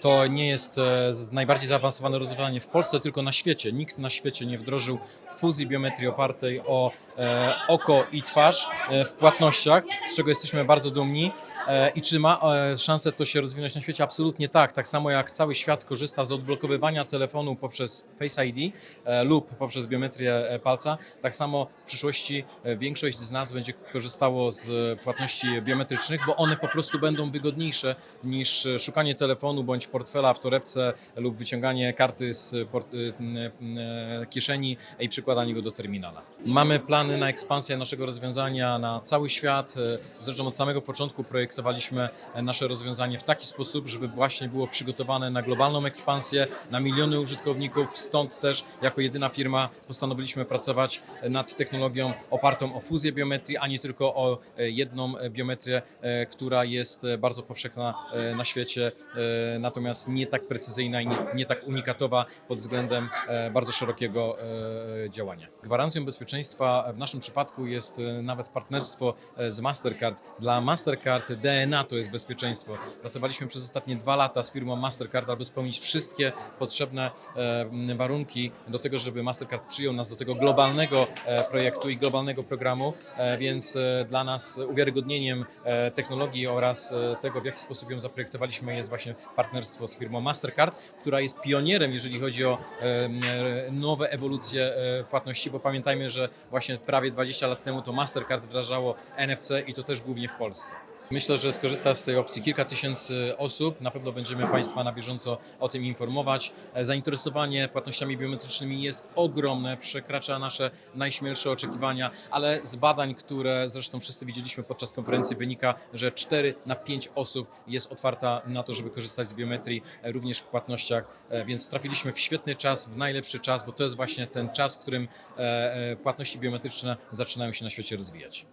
To nie jest e, najbardziej zaawansowane rozwiązanie w Polsce, tylko na świecie. Nikt na świecie nie wdrożył fuzji biometrii opartej o e, oko i twarz e, w płatnościach, z czego jesteśmy bardzo dumni. E, I czy ma e, szansę to się rozwinąć na świecie? Absolutnie tak. Tak samo jak cały świat korzysta z odblokowywania telefonu poprzez Face ID e, lub poprzez biometrię palca, tak samo w przyszłości większość z nas będzie korzystało z płatności biometrycznych, bo one po prostu będą wygodniejsze niż szukanie telefonu bądź portfela w torebce lub wyciąganie karty z kieszeni i przykładanie go do terminala. Mamy plany na ekspansję naszego rozwiązania na cały świat. Zresztą od samego początku projektowaliśmy e, nasze rozwiązanie w taki sposób, żeby właśnie było przygotowane na globalną ekspansję, na miliony użytkowników. Stąd też jako jedyna firma postanowiliśmy pracować nad technologią opartą o fuzję biometrii, a nie tylko o e, jedną e, biometrię, e, która jest e, bardzo powszechna e, na świecie, e, natomiast nie tak precyzyjna i nie, tak unikatowa pod względem e, bardzo szerokiego e, działania. Gwarancją bezpieczeństwa w naszym przypadku jest e, nawet partnerstwo e, z Mastercard. Dla Mastercard DNA to jest bezpieczeństwo. Pracowaliśmy przez ostatnie dwa lata z firmą Mastercard, aby spełnić wszystkie potrzebne e, warunki do tego, żeby Mastercard przyjął nas do tego globalnego e, projektu i globalnego programu, e, więc dla nas uwiarygodnieniem technologii oraz tego, w jaki sposób ją zaprojektowaliśmy, jest właśnie partnerstwo z firmą Mastercard, która jest pionierem, jeżeli chodzi o nowe ewolucje płatności, bo pamiętajmy, że właśnie prawie 20 lat temu to Mastercard wdrażało NFC i to też głównie w Polsce. Myślę, że skorzysta z tej opcji kilka tysięcy osób. Na pewno będziemy Państwa na bieżąco o tym informować. E, Zainteresowanie płatnościami biometrycznymi jest ogromne, przekracza nasze najśmielsze oczekiwania, ale z badań, które zresztą wszyscy widzieliśmy podczas konferencji, wynika, że 4 na 5 osób jest otwarta na to, żeby korzystać z biometrii e, również w płatnościach, E, więc trafiliśmy w świetny czas, w najlepszy czas, bo to jest właśnie ten czas, w którym płatności biometryczne zaczynają się na świecie rozwijać.